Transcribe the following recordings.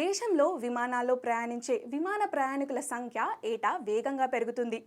దేశంలో విమానాల్లో ప్రయాణించే విమాన ప్రయాణికుల సంఖ్య ఏటా వేగంగా పెరుగుతుంది.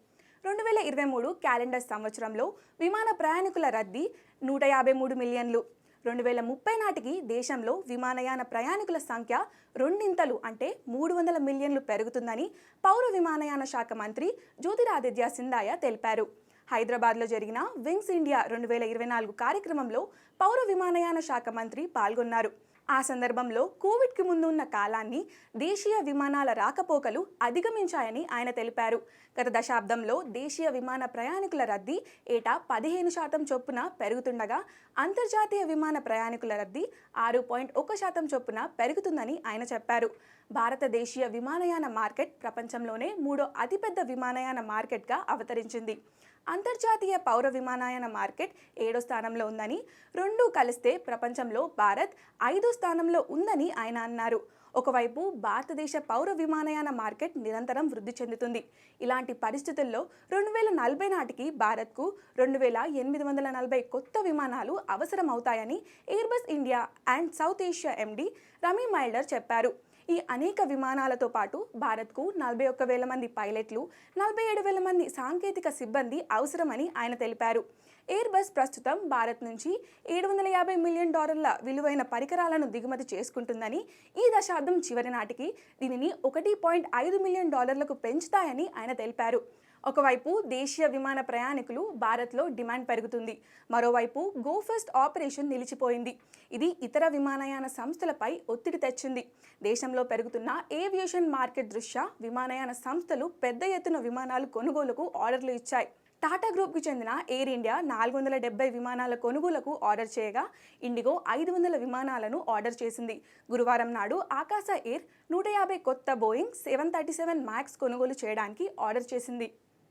రెండు వేల ఇరవై మూడు క్యాలెండర్ సంవత్సరంలో విమాన ప్రయాణికుల రద్దీ నూట యాభై మూడు మిలియన్లు. రెండు వేల ముప్పై నాటికి దేశంలో విమానయాన ప్రయాణికుల సంఖ్య రెండింతలు అంటే మూడు వందల మిలియన్లు పెరుగుతుందని పౌర విమానయాన శాఖ మంత్రి జ్యోతిరాదిత్య సింధాయ తెలిపారు. హైదరాబాద్లో జరిగిన వింగ్స్ ఇండియా రెండు వేల ఇరవై నాలుగు కార్యక్రమంలో పౌర విమానయాన శాఖ మంత్రి పాల్గొన్నారు. ఆ సందర్భంలో కోవిడ్కి ముందు ఉన్న కాలాన్ని దేశీయ విమానాల రాకపోకలు అధిగమించాయని ఆయన తెలిపారు. గత దశాబ్దంలో దేశీయ విమాన ప్రయాణికుల రద్దీ ఏటా పదిహేను శాతం చొప్పున పెరుగుతుండగా అంతర్జాతీయ విమాన ప్రయాణికుల రద్దీ ఆరు పాయింట్ ఒక శాతం చొప్పున పెరుగుతుందని ఆయన చెప్పారు. భారతదేశీయ విమానయాన మార్కెట్ ప్రపంచంలోనే మూడో అతిపెద్ద విమానయాన మార్కెట్గా అవతరించింది. అంతర్జాతీయ పౌర విమానయాన మార్కెట్ ఏడో స్థానంలో ఉందని రెండూ కలిస్తే ప్రపంచంలో భారత్ ఐదో స్థానంలో ఉందని ఆయన అన్నారు. ఒకవైపు భారతదేశ పౌర విమానయాన మార్కెట్ నిరంతరం వృద్ధి చెందుతుంది. ఇలాంటి పరిస్థితుల్లో రెండు వేల నలభై నాటికి భారత్కు రెండు వేల ఎనిమిది వందల నలభై కొత్త విమానాలు అవసరం అవుతాయని Airbus India and South Asia MD Remi Maillard చెప్పారు. ఈ అనేక విమానాలతో పాటు భారత్కు నలభై ఒక్క వేల మంది పైలట్లు నలభై ఏడు వేల మంది సాంకేతిక సిబ్బంది అవసరమని ఆయన తెలిపారు. ఎయిర్ బస్ ప్రస్తుతం భారత్ నుంచి ఏడు వందల యాభై మిలియన్ డాలర్ల విలువైన పరికరాలను దిగుమతి చేసుకుంటుందని ఈ దశాబ్దం చివరి నాటికి దీనిని ఒకటి పాయింట్ ఐదు మిలియన్ డాలర్లకు పెంచుతాయని ఆయన తెలిపారు. ఒకవైపు దేశీయ విమాన ప్రయాణికులు భారత్లో డిమాండ్ పెరుగుతుంది. మరోవైపు గోఫస్ట్ ఆపరేషన్ నిలిచిపోయింది. ఇది ఇతర విమానయాన సంస్థలపై ఒత్తిడి తెచ్చింది. దేశంలో పెరుగుతున్న ఏవియేషన్ మార్కెట్ దృష్ట్యా విమానయాన సంస్థలు పెద్ద ఎత్తున విమానాలు కొనుగోలుకు ఆర్డర్లు ఇచ్చాయి. టాటా గ్రూప్కి చెందిన ఎయిర్ ఇండియా నాలుగు వందల డెబ్బై విమానాల కొనుగోలుకు ఆర్డర్ చేయగా ఇండిగో ఐదు వందల విమానాలను ఆర్డర్ చేసింది. గురువారం నాడు ఆకాశ ఎయిర్ నూట యాభై కొత్త Boeing seven thirty seven Max కొనుగోలు చేయడానికి ఆర్డర్ చేసింది.